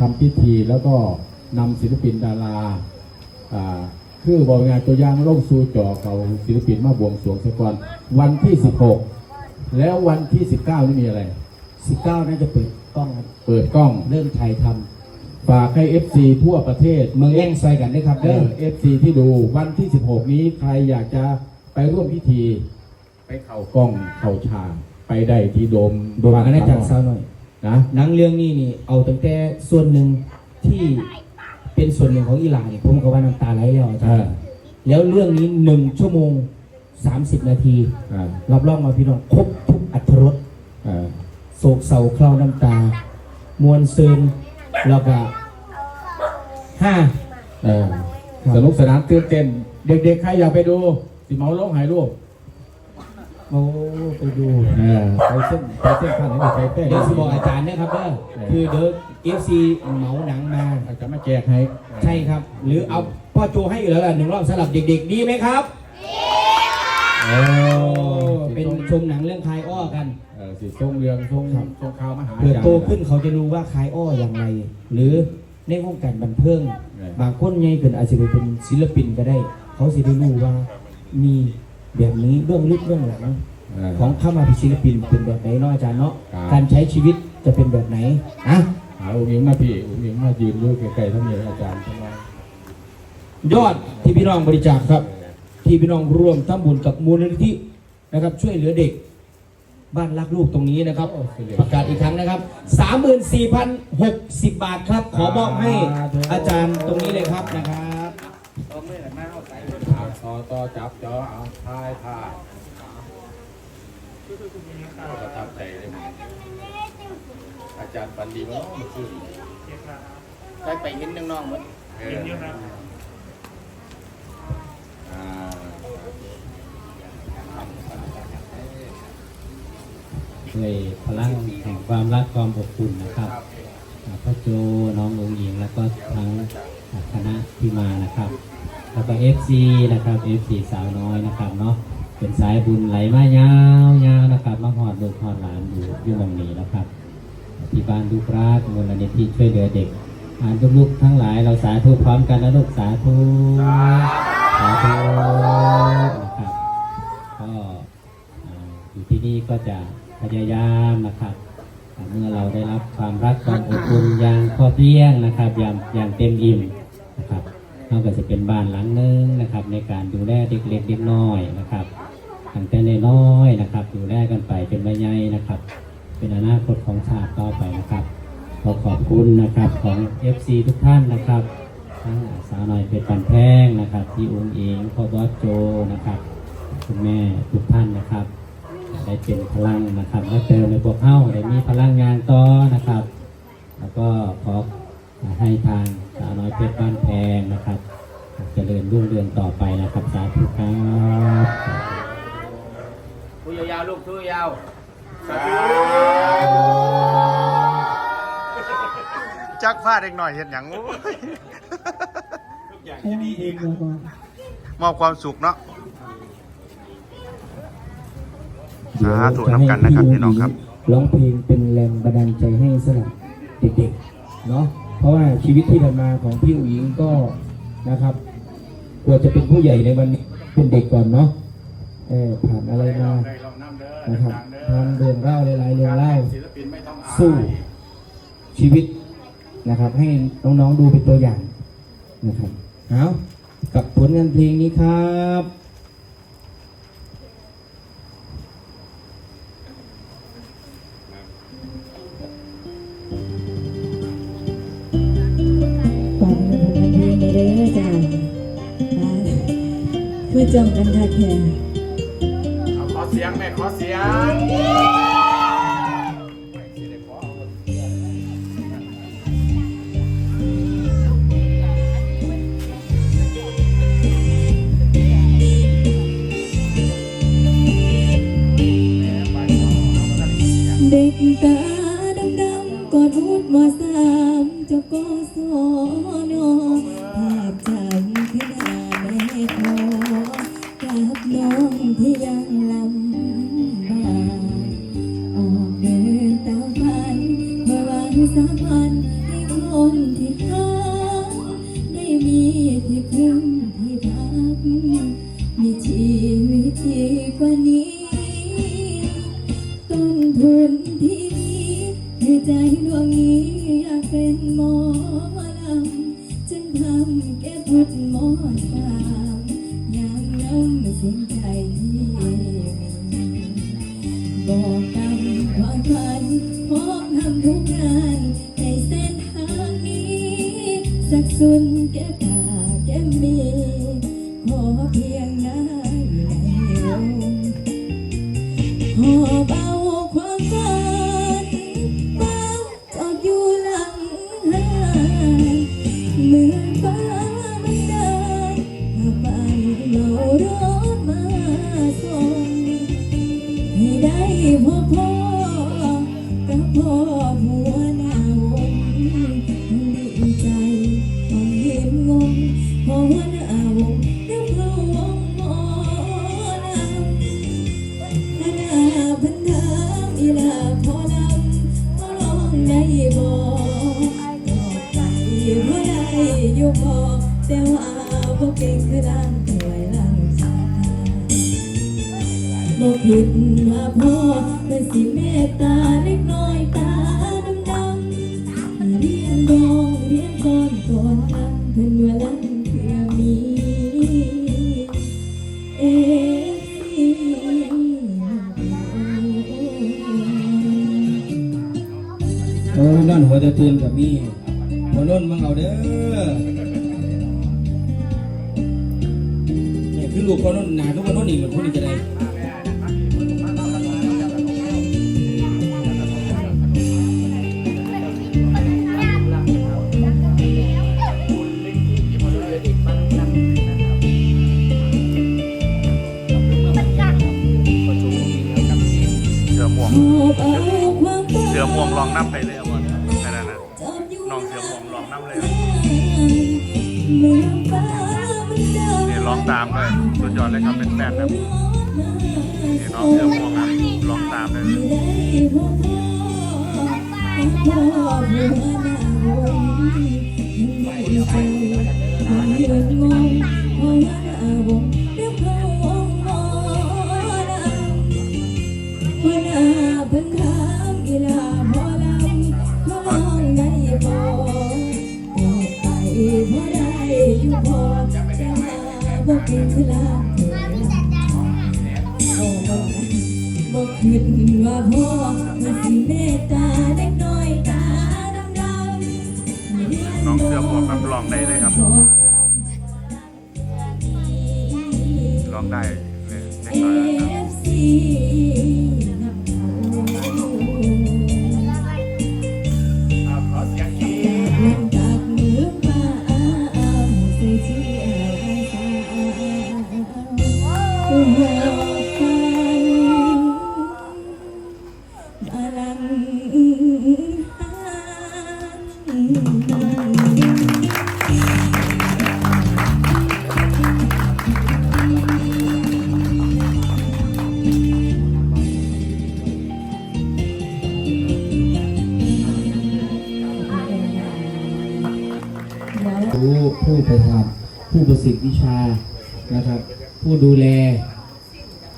ทำพิธีแล้วก็นำศิลปินดาราอ่าคือบอกงานตัวอย่างลงสู่จอเขาศิลปินมาบวงสรวงเสียก่อนวันที่ 16 แล้ววันที่ 19นี่มีอะไร 19น่าจะเปิดกล้องครับเปิดกล้องเริ่มถ่ายทฝากให้ FC ทั่วประเทศำเมืองแย่งซอยกันด้วยครับเอเด้ออฟซีที่ดูวันที่ 16 นี้ใครอยากจะไปร่วมพิธี ไปเข่ากล้องเข่าชาไปได้ที่โดมโดยอาณาจักรสาวหน่อย นะหนังเรื่องนี้นี่เอาตั้งแต่ส่วนหนึ่งที่เป็นส่วนหนึ่งของอีหลาเนี่ยผมก็ว่าน้ำตาไหลแล้วอาจารย์แล้วเรื่องนี้หนึ่งชั่วโมง30นาทีอ่ารับรองมาพี่น้องครบทุกอัตรรสอ่าโศกเศร้าเคล้าน้ำตา มวลซึนแล้วก็ห้าเออครับสนุกสนานตื่นเต้นเด็กๆใครอยากไปดู สิเมาลงหายรูป โอ้ไปดูเออไปเส้นไปเส้นผ่านไหนไปเต้นเดี๋ยวสิบอกอาจารย์นะครับเด้อคือเดี๋ยวเอฟซีเหมาหนังมาอาจจะมาแจกให้ใช่ครับ หรือเอาพ่อโจให้อยู่แล้วล่ะหนึ่งรอบสำหรับเด็กๆดีไหมครับโอ้เป็นชมหนังเรื่องคลายอ้อกันเออสิทรงเรืองทรงครับทรงข่าวมหาเผื่อจารย์โตขึ้นเขาจะรู้ว่าคลายอ้ออย่างไร หรือในวงการบันเทิงเออบางคนไงเกินอาจจะไปเป็นศิลปินก็ได้ เขาสิได้รู้ว่ามี แบบนี้เบื้องลึกเบื้องหลังเออของเข้ามาเป็นศิลปินเป็นแบบไหนเนาะอาจารย์เนาะครับการใช้ชีวิตจะเป็นแบบไหนอะหาอุ้งอิงมาพี่อุ้งอิงมายืนรู้ไกลๆเท่านี้อาจารย์ทำไมยอดที่พี่น้องบริจาคครับ ที่พี่น้องร่วมทำบุญกับมูลนิธินะครับ ช่วยเหลือเด็กบ้านรักลูกตรงนี้นะครับ ประกาศอีกครั้งนะครับ 34,060 บาทครับ ขอมอบให้อาจารย์ตรงนี้เลยครับนะครับ เอาต่อต่อจับจอเอาทายทายประทับใจเลยมั้งอาจารย์ปันดีมั้งเมื่อคืนไปไปเห็นน้องๆเหมือนเห็นอยู่ครับอ่าด้วยพลังแห่งความรักความอบอุ่นนะครับอ่าพ่อโจน้ององหญิงแล้วก็ทั้งคณะที่มานะครับ แล้วก็ FC นะครับ FC สาวน้อยนะครับเนาะเป็นสายบุญไหลมายาวยาวนะครับมาหอดลูกหอดหลานอยู่อยู่ตรงนี้นะครับ ที่บ้านลูกรักมูลนิธิช่วยเหลือเด็กอ่านลูกๆทั้งหลายเราสาธุพร้อมกันนะลูกสาธุสาธุนะครับก็อยู่ที่นี่ก็จะพยายามนะครับเมื่อเราได้รับความรักความอบอุ่นอย่างพอเพียงนะครับอย่างอย่างเต็มอิ่ม เราก็จะเป็นบ้านหลังหนึงนะครับ ในการดูแลเด็กเล็กเด็กน้อยนะครับตั้งแต่น้อยนะครับ ดูแลกันไปเป็นใบใหญ่นะครับ เป็นอนาคตของชาติต่อไปนะครับขอขอบคุณนะครับของ FC ทุกท่านนะครับทั้งสาวน้อยเพชรปันแพงนะครับที่องค์เองพ่อบอสโจนะครับคุณแม่ทุกท่านนะครับ ได้เป็นพลังนะครับและเติมในพวกเฮ้าได้มีพลังงานต่อนะครับ แล้วก็ขอให้ทาง สาวน้อยเพชรบ้านแพงนะครับเจริญรุ่งเรืองต่อไปนะครับสาธุครับผู้ยาวๆลูกผู้ยาวจักพลาดเด็กหน่อยเห็นอย่างโอ้ยมอบความสุขเนาะสาธุน้ำกันนะครับพี่น้องครับร้องเพลงเป็นแรงบันดาลใจให้สำหรับเด็กๆเนาะ เพราะว่าชีวิตที่ผ่านมาของพี่อุ๋งอิงก็นะครับกว่าจะเป็นผู้ใหญ่ในวันนี้เป็นเด็กก่อนเนาะเออผ่านอะไรมานะครับทำเรื่องเล่าหลายๆเรื่องเล่าสู้ชีวิตนะครับ ให้น้องๆดูเป็นตัวอย่างนะครับเอากับผลงานเพลงนี้ครับ จองกันค่ะแค่เอาขอเสียงแม่ขอเสียงเด็กตาดำๆกอดรูดมอสามจบกศนอภาพจำขึ้ ที่ยังลำบากออกเดินตามฝันเะวานสัพันที่คงที่ค้าได้มีที่พึ่ที่พักมีชีวิตดีกว่านี้ ต้นทนที่มีให้ใจดวงนี้อยากเป็นหมอลำจึงทำแก้พุดหมอตา ว่าพ่อเป็นสิเมตตาเล็กน้อยตาดำดำเรียนดองเรียนก่อนก่อนลำเพิ่นว่าลังเพื่อมีเอฟโอ้นั่นหัวจะตื่นกับมีหัวนนมึงเอาเด้อนี่ยคือลูกเขานนหนาทุกคนนนอีกเหมือนคนนี้จะได้ น้ำไปเลยอะบอลนั่นน่ะจอดอยู่น้องเสือม่วงลองน้ำเลยเมืองฟ้ามันเดินนี่ร้องตามเลยสุดยอดเลยครับเป็นแฟนครับนี่น้องเสือม่วงอะร้องตามเลยไม่ได้ ซี ผู้ผู้ประทานผู้ประสิทธิ์วิชานะครับ ผู้ดูแล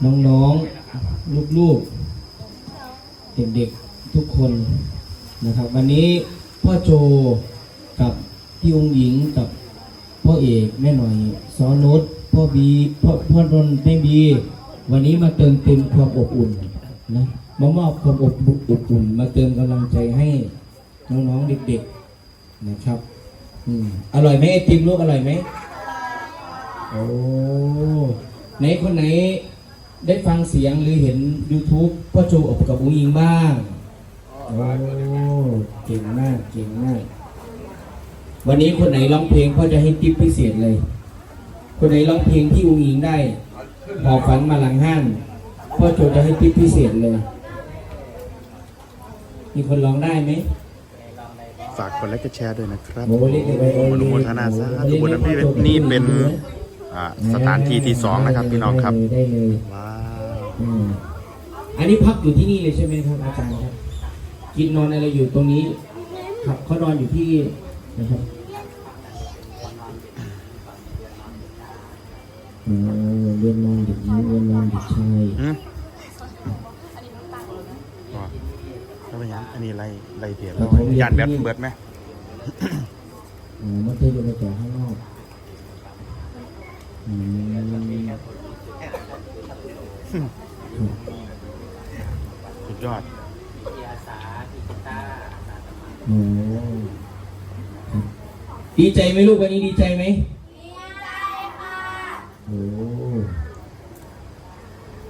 น้องๆลูกๆ เด็กๆทุกคนนะครับ วันนี้พ่อโจกับพี่องค์หญิงกับพ่อเอกแม่หน่อยซอนุชพ่อบีพ่อพ่อนนท์แม่บี วันนี้มาเติมเต็มความอบอุ่นนะมามอบความอบอบอุ่นมาเติมกำลังใจให้น้องๆเด็กๆนะครับ อืมอร่อยไหมไอติมลูกอร่อยไหมโอ้ไหนคนไหนได้ฟังเสียงหรือเห็น YouTube พ่อโจอบกับอุ้งอิงบ้างโอ้เก่งมากเก่งมาก วันนี้คนไหนร้องเพลงพ่อจะให้ทิปพิเศษเลย คนไหนร้องเพลงที่อุ้งอิงได้หอฝันมาหลังห้านพ่อโจจะให้ทิปพิเศษเลย มีคนร้องได้ไหม ฝากกดไลค์กดแชร์ด้วยนะครับโอ้เล่นได้ไหมโอ้อนุโมทนาสาธุบุญนะพี่นี่เป็นอ่าสถานที่ที่สองนะครับ พี่น้องครับได้เลยว้าวอืมอันนี้พักอยู่ที่นี่เลยใช่ไหมครับอาจารย์ครับกินนอนอะไรอยู่ตรงนี้ ครับเขานอนอยู่ที่นะครับ ยานแบตเบิดไหมโอ้มันเทอยู่ในจอข้างนอกอืมสุดยอดโอ้ดีใจไหมลูกวันนี้ดีใจไหมดีใจค่ะโอ้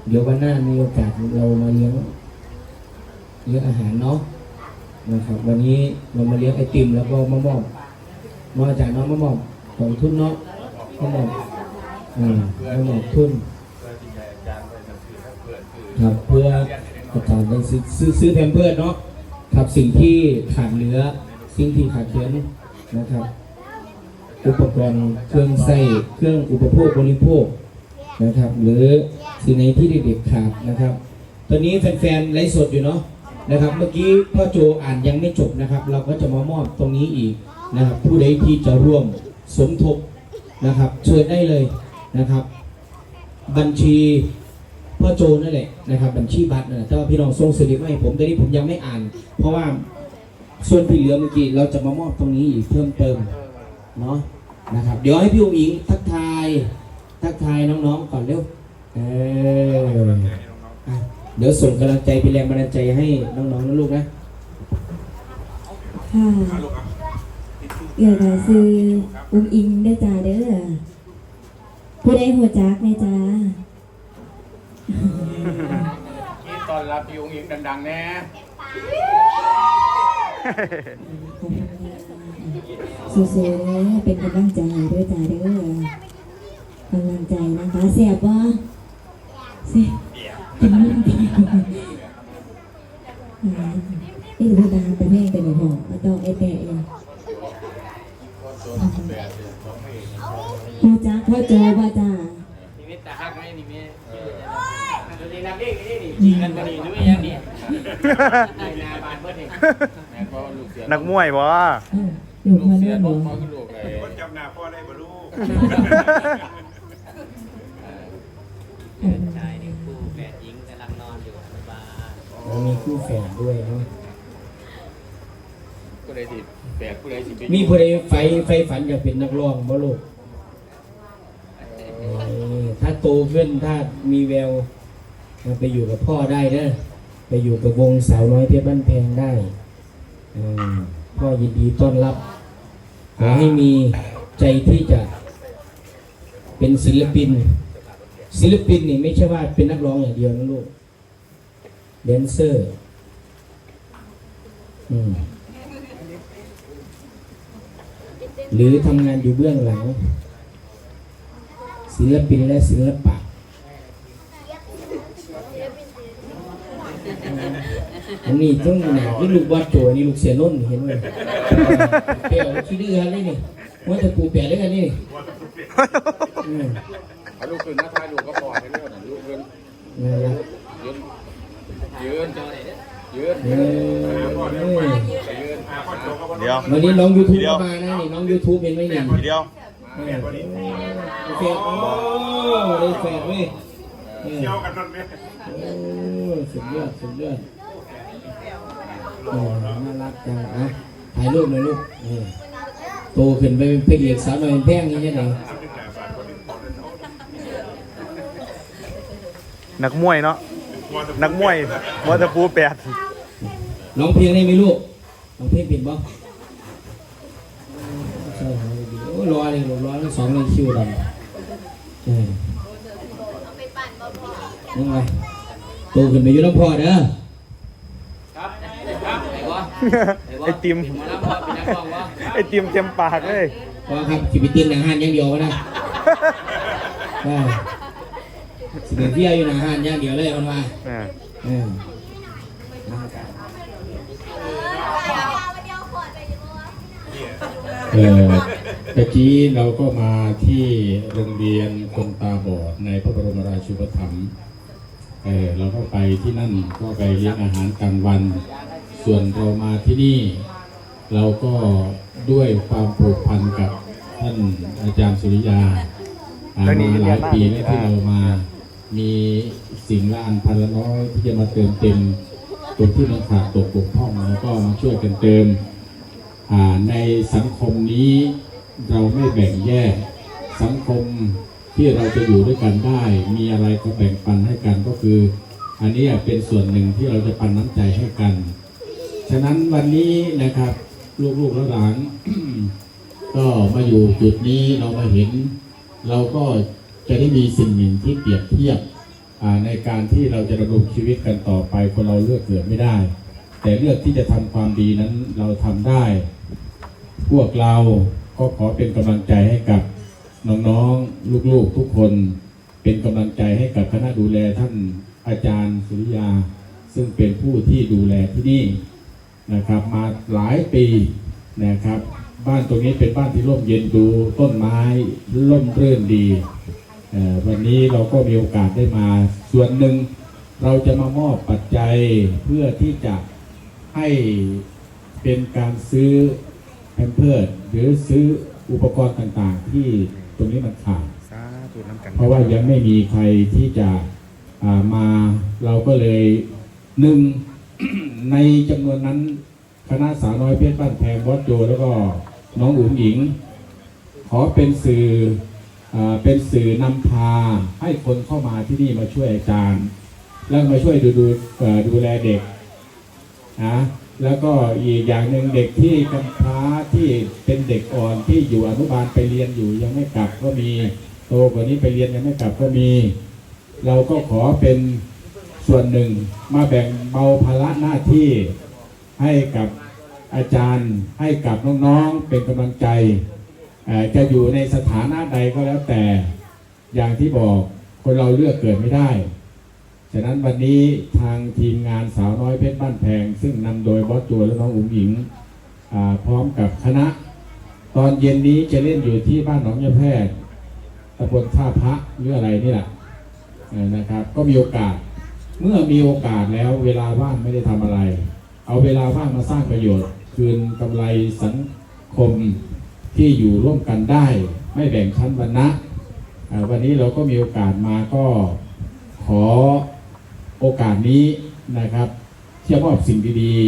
เดี๋ยววันหน้ามีโอกาสเรามาเลี้ยงเลี้ยงอาหารเนาะ นะครับ วันนี้เรามาเลี้ยงไอติมแล้วก็มะม่วงมาจากน้องมะม่วงของทุนเนาะมะม่วงอ่ามะม่วงทุนครับเพื่อประกอบในซื้ซื้อซื้อแพมเพิร์ดเนาะครับสิ่งที่ขาดเหลือสิ่งที่ขาดเคินนะครับอุปกรณ์เครื่องใส่เครื่องอุปโภคบริโภคนะครับ หรือสิ่งไหนที่เด็กๆขาดนะครับ ตอนนี้แฟนๆไลฟ์สดอยู่เนาะ นะครับ เมื่อกี้พ่อโจอ่านยังไม่จบนะครับ เราก็จะมามอบตรงนี้อีกนะครับ ผู้ใดที่จะร่วมสมทบนะครับ เชิญได้เลยนะครับ บัญชีพ่อโจนั่นแหละนะครับ บัญชีบัตรนะแต่ว่าพี่น้องส่งสลิปมาให้ผมแต่นี้ผมยังไม่อ่าน เพราะว่าส่วนที่เหลือเมื่อกี้เราจะมามอบตรงนี้อีกเพิ่มเติมเนาะนะครับ เดี๋ยวให้พี่อุ้งอิงทักทาย ทักทายน้องๆก่อนเร็วเออ เดี๋ยวส่งกำลังใจเป็นแรงบันดาลใจให้น้องๆนะลูกนะค่ะเกี่ยวกับซื้ออุ้งอิงได้อจ้าเด้อผู้ใดหัวจักแน่จ้าที่ตอนรับพี่องค์อิงดังๆแน่สู้ๆเด้อเป็นกำลังใจด้วยจ้าเด้อกำลังใจนะคะเสียบว่าเสียบกิ นนุ่มดีนี่ดูดาแต่แม่งเป็นหัวมาต้องไอแปะเลยพ่อจ้าพ่อโจพ่อจ้าชีวิตแต่ฮักไม่นี่มีตัวนี้นักเอกนี่นี่ยิงกันกันนี่ด้วยอย่างนี้ในนาบานเบิดเองแม่ก็ลูกเสือนักมวยบ่เอ้าอยู่ลูกมาเสืเรื่อองลูบ่กเขาคือลูกเลยคนจำหน้าพ่อได้บ่ลูก ชายนี่คู่แฝดหญิงกำลังนอนอยู่อนุบา ลเรามีคู่แฝดด้วยเนาะผู้ใดสิแปดผู้ใดสิไปมีผู้ใดไฟไฟฝันอยากเป็นนักร้องบ่ลูกเออถ้าโตขึ้นถ้ามีแววมาไปอยู่กับพ่อได้เด้อไปอยู่กับวงสาวน้อยเพชรบ้านแพงได้อ่าพ่อยินดีต้อนรับขอให้มีใจที่จะเป็นศิลปิน ศิลปินนี่ไม่ใช่ว่าเป็นนักร้องอย่างเดียวนะลูก แดนเซอร์อืมหรือทำงานอยู่เบื้องหลัง ศิลปินและศิลปะ อันนี้ต้องหนาที่ลูกวัดโจนี่ลูกเสียนุ่นเห็นไหมเปลี่ยวชี้ดื้ออะไรนี่ว่าจะปูแปะด้วยกันนี่อืมเอาลูกขึ้นนะพาลูกก็ปล่อยไปเรื่อยนะลูกยืนนั่นละ ยืนยืนยืนเออยืนเดี๋ยววันนี้น้องยูทูบเดี๋ยวมานะนี่น้องยูทูบเห็นไหมนี่เดี๋ยวเออแฟดโอ้ได้แฟดเว้ยเออเที่ยวกันตอนนี้โอ้สุดยอดสุดยอดโอ้น่ารักจังอะถ่ายรูปหน่อยลูกนี่โตขึ้นไปเป็นเพลงเอกสาวหน่อยเป็นแพงนี่ยังไงนักมวยเนาะ นักมวยมอเตอร์ปูแปดร้องเพลงได้ไหมลูกร้องเพลงเป็นบ่ใช่ครับโอ้รอเลยรอเลยสองเลยคิวดำเออยังไงโตขึ้นไปอยู่น้ำพ่อเด้อครับครับไหนวะไอติมหมอลำพอเป็นนักร้องวะไอติมเต็มปากเลยพ่อครับสิไปเต้นหนังหันอย่างเดียวนะ ได้สิไปเที่ยวอยู่หนังหันอย่างเดียวเลยมันว่าอ่าเออเออตะกี้เราก็มาที่โรงเรียนคนตาบอดในพระบรมราชูปถัมภ์เออเราก็ไปที่นั่นก็ไปเลี้ยงอาหารกลางวัน ส่วนเรามาที่นี่ เราก็ด้วยความผูกพันกับท่านอาจารย์สุริยาอ่ามาหลายปีแล้วที่เรามา มีสิ่งละอันพันละน้อยที่จะมาเติมเต็มตรงที่มันขาดตกบกพร่องเราก็มาช่วยกันเติมในสังคมนี้เราไม่แบ่งแยกสังคมที่เราจะอยู่ด้วยกันได้ มีอะไรก็แบ่งปันให้กันก็คือ อันนี้เป็นส่วนหนึ่งที่เราจะปันน้ำใจให้กัน ฉะนั้นวันนี้นะครับลูกๆและหลานก็มาอยู่จุดนี้เรามาเห็น เราก็ จะได้มีสิ่งหนึ่งที่เปรียบเทียบในการที่เราจะดำรงชีวิตกันต่อไปคนเราเลือกเกิดไม่ได้ แต่เลือกที่จะทำความดีนั้นเราทำได้ พวกเราก็ขอเป็นกำลังใจให้กับน้องๆลูกๆทุกคนเป็นกำลังใจให้กับคณะดูแลท่านอาจารย์สุริยา ซึ่งเป็นผู้ที่ดูแลที่นี่นะครับ มาหลายปีนะครับ บ้านตรงนี้เป็นบ้านที่ร่มเย็นดูต้นไม้ร่มรื่นดี วันนี้เราก็มีโอกาสได้มาส่วนหนึ่งเราจะมามอบปัจจัยเพื่อที่จะให้เป็นการซื้อแพมเพิร์ดหรือซื้ออุปกรณ์ต่างๆ ที่ตรงนี้มันขาดสาธุน้ำกันเพราะว่ายังไม่มีใครที่จะอ่ามาเราก็เลยหนึ่งในจำนวนนั้นคณะสาวน้อยเพชรบ้านแพงวัดโจ แล้วก็น้องอุ๋งหญิง ขอเป็นสื่ออา เป็นสื่อนำพาให้คนเข้ามาที่นี่มาช่วยอาจารย์ แล้วมาช่วยดูดูดูแลเด็กนะแล้วก็อีกอย่างหนึ่งเด็กที่กำพร้าที่เป็นเด็กอ่อนที่อยู่อนุบาลไปเรียนอยู่ยังไม่กลับก็มีโตกว่านี้ไปเรียนยังไม่กลับก็มี เราก็ขอเป็นส่วนหนึ่งมาแบ่งเบาภาระหน้าที่ให้กับอาจารย์ให้กับน้องๆเป็นกำลังใจ จะอยู่ในสถานะใดก็แล้วแต่อย่างที่บอกคนเราเลือกเกิดไม่ได้ ฉะนั้นวันนี้ทางทีมงานสาวน้อยเพชรบ้านแพง ซึ่งนำโดยบอสจัวและน้องอุ๋งหญิงพร้อมกับคณะ ตอนเย็นนี้จะเล่นอยู่ที่บ้านหนองยาแพทย์ตำบลท่าพระหรืออะไรนี่แหละนะครับ ก็มีโอกาสเมื่อมีโอกาสแล้วเวลาว่างไม่ได้ทำอะไร เอาเวลาว่างมาสร้างประโยชน์ คืนกำไรสังคม ที่อยู่ร่วมกันได้ ไม่แบ่งชั้นวรรณะวันนี้เราก็มีโอกาสมาก็ขอโอกาสนี้นะครับที่จะมอบสิ่งดี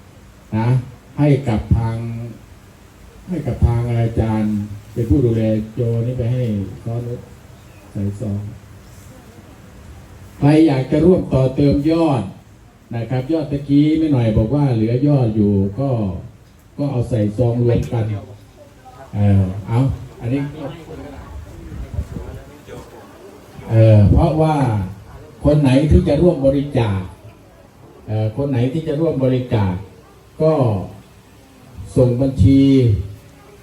ๆนะให้กับทาง ให้กับทางอาจารย์เป็นผู้ดูแลโจนี่ไปให้ซ้อนใส่ซองใครอยากจะร่วมต่อเติมยอดนะครับ ยอดตะกี้ไม่หน่อยบอกว่าเหลือยอดอยู่ก็ก็เอาใส่ซองรวมกัน เออเอาอันนี้เออเพราะว่าคนไหนที่จะร่วมบริจาคเอ่อคนไหนที่จะร่วมบริจาคก็ส่งบัญชี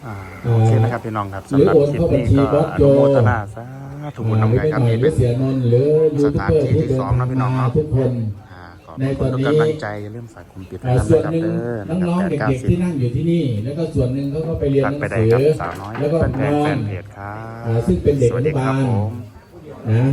อ่าโอเคนะครับพี่น้องครับหรือสำหรับโอนคลิปเข้าบัญนี้ชีก็บอสอโจนุโมทนาสาธุบุญน้ำใจครับหรืนี่อเป็นเสียนนท์หรือยูทูบเบอร์ที่เดินสถานที่ที่ซ้อมนะพี่น้องเนาะมาทุกคน อ่าขอบในคุณตอนทุกนี้กำลังใจอย่าลืมฝากกลุ่มปิดเอ่อนะส่วนครับหนึ่งเด้อนะคน้รับองๆแปดเก้าเด็กสิๆบที่นั่งอยู่ที่นี่ แล้วก็ส่วนหนึ่งเขาก็ไปเรียนหตัดนังไปได้สืครับอสาวน้อยแล้วก็แฟนนแฟอนนเพจครัอ่าบซึ่งเป็นเด็กสวัสดีครับอนุบาลผมนะ